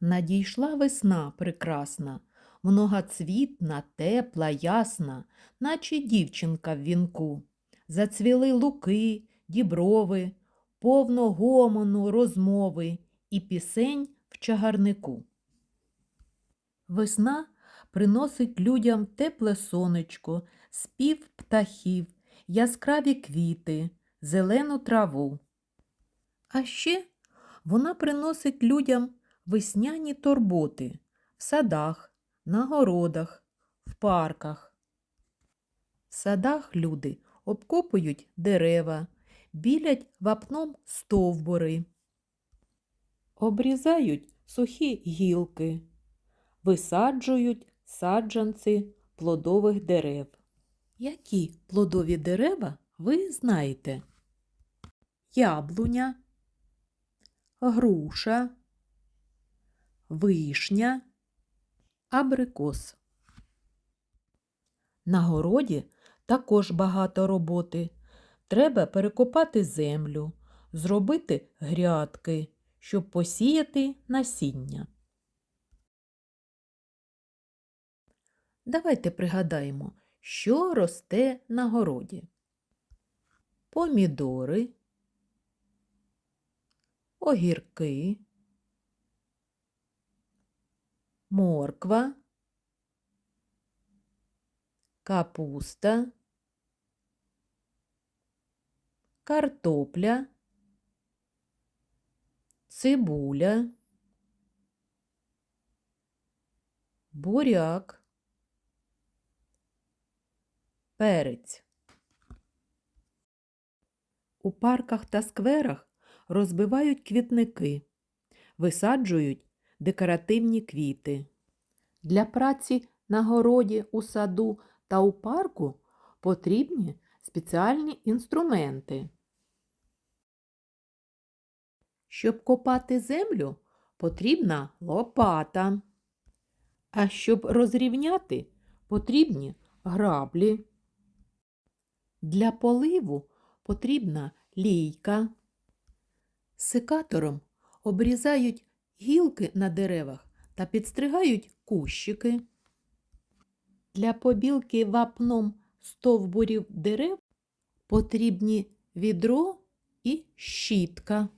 Надійшла весна прекрасна, многоцвітна, тепла, ясна, наче дівчинка в вінку. Зацвіли луки, діброви, повно гомону, розмови і пісень в чагарнику. Весна приносить людям тепле сонечко, спів птахів, яскраві квіти, зелену траву. А ще вона приносить людям весняні турботи в садах, на городах, в парках. В садах люди обкопують дерева, білять вапном стовбури, обрізають сухі гілки, висаджують саджанці плодових дерев. Які плодові дерева ви знаєте? Яблуня, груша, вишня, абрикос. На городі також багато роботи. Треба перекопати землю, зробити грядки, щоб посіяти насіння. Давайте пригадаємо, що росте на городі. Помідори, огірки, морква, капуста, картопля, цибуля, буряк, перець. У парках та скверах розбивають квітники, висаджують декоративні квіти. Для праці на городі, у саду та у парку потрібні спеціальні інструменти. Щоб копати землю, потрібна лопата. А щоб розрівняти, потрібні граблі. Для поливу потрібна лійка. Секатором обрізають гілки на деревах та підстригають кущики. Для побілки вапном стовбурів дерев потрібні відро і щітка.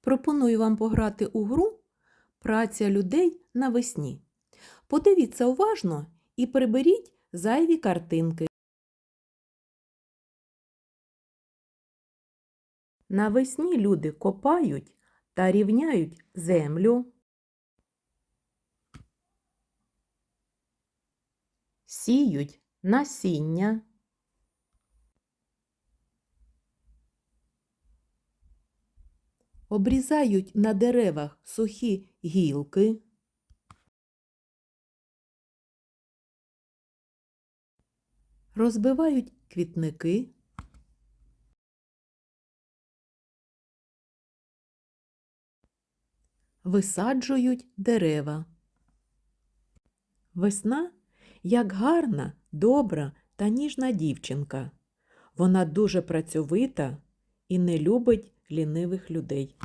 Пропоную вам пограти у гру Праця людей навесні. Подивіться уважно і приберіть зайві картинки. Навесні люди копають та рівняють землю, сіють насіння, обрізають на деревах сухі гілки, розбивають квітники. Висаджують дерева. Весна як гарна, добра та ніжна дівчинка. Вона дуже працьовита і не любить лінивих людей.